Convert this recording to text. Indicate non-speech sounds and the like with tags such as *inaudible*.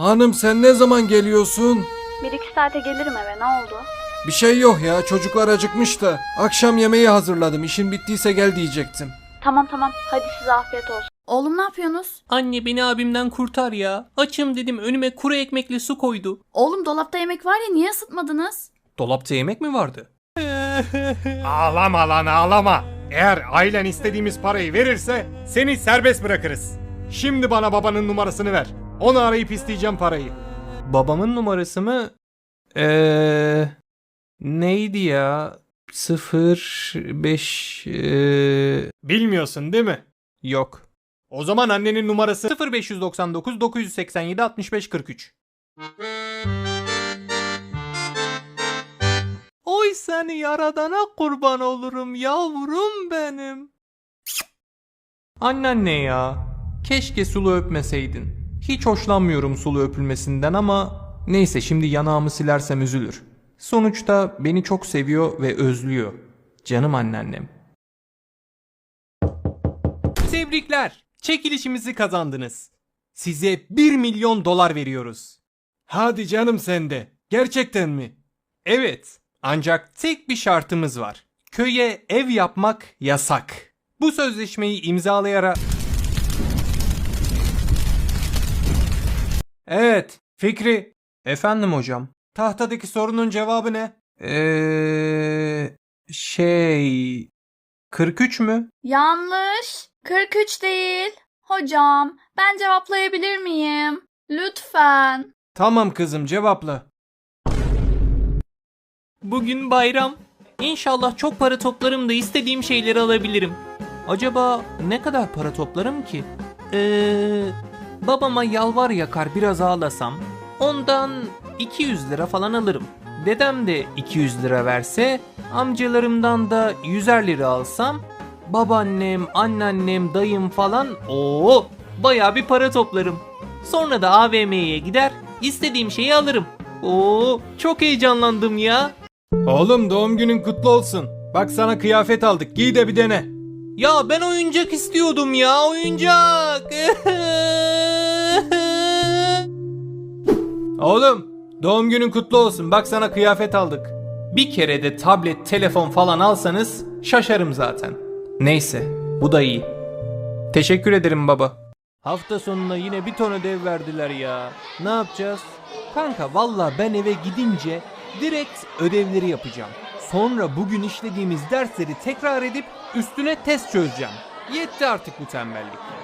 Hanım sen ne zaman geliyorsun? Bir iki saate gelirim eve ne oldu? Bir şey yok ya çocuklar acıkmış da. Akşam yemeği hazırladım işin bittiyse gel diyecektim. Tamam tamam hadi size afiyet olsun. Oğlum ne yapıyorsunuz? Anne beni abimden kurtar ya. Açım dedim önüme kuru ekmekli su koydu. Oğlum dolapta yemek var ya niye ısıtmadınız? Dolapta yemek mi vardı? *laughs* Ağlama lan ağlama. Eğer ailen istediğimiz parayı verirse seni serbest bırakırız. Şimdi bana babanın numarasını ver. Onu arayıp isteyeceğim parayı. Babamın numarası mı? Eee neydi ya? 0 5 eee Bilmiyorsun değil mi? yok. O zaman annenin numarası 0599 987 65 43. Oy seni yaradana kurban olurum yavrum benim. Anneanne ya. Keşke sulu öpmeseydin. Hiç hoşlanmıyorum sulu öpülmesinden ama neyse şimdi yanağımı silersem üzülür. Sonuçta beni çok seviyor ve özlüyor. Canım anneannem. Tebrikler. Çekilişimizi kazandınız. Size 1 milyon dolar veriyoruz. Hadi canım sende. Gerçekten mi? Evet. Ancak tek bir şartımız var. Köye ev yapmak yasak. Bu sözleşmeyi imzalayarak... Evet, Fikri. Efendim hocam. Tahtadaki sorunun cevabı ne? Eee... Şey... 43 mü? Yanlış. 43 değil. Hocam ben cevaplayabilir miyim? Lütfen. Tamam kızım cevapla. Bugün bayram. İnşallah çok para toplarım da istediğim şeyleri alabilirim. Acaba ne kadar para toplarım ki? Eee babama yalvar yakar biraz ağlasam ondan 200 lira falan alırım. Dedem de 200 lira verse amcalarımdan da 100'er lira alsam babaannem, anneannem, dayım falan o baya bir para toplarım. Sonra da AVM'ye gider istediğim şeyi alırım. Oo çok heyecanlandım ya. Oğlum doğum günün kutlu olsun. Bak sana kıyafet aldık. Giy de bir dene. Ya ben oyuncak istiyordum ya oyuncak. *laughs* Oğlum doğum günün kutlu olsun. Bak sana kıyafet aldık. Bir kere de tablet, telefon falan alsanız şaşarım zaten. Neyse, bu da iyi. Teşekkür ederim baba. Hafta sonuna yine bir ton ödev verdiler ya. Ne yapacağız? Kanka valla ben eve gidince direkt ödevleri yapacağım. Sonra bugün işlediğimiz dersleri tekrar edip üstüne test çözeceğim. Yetti artık bu tembellik.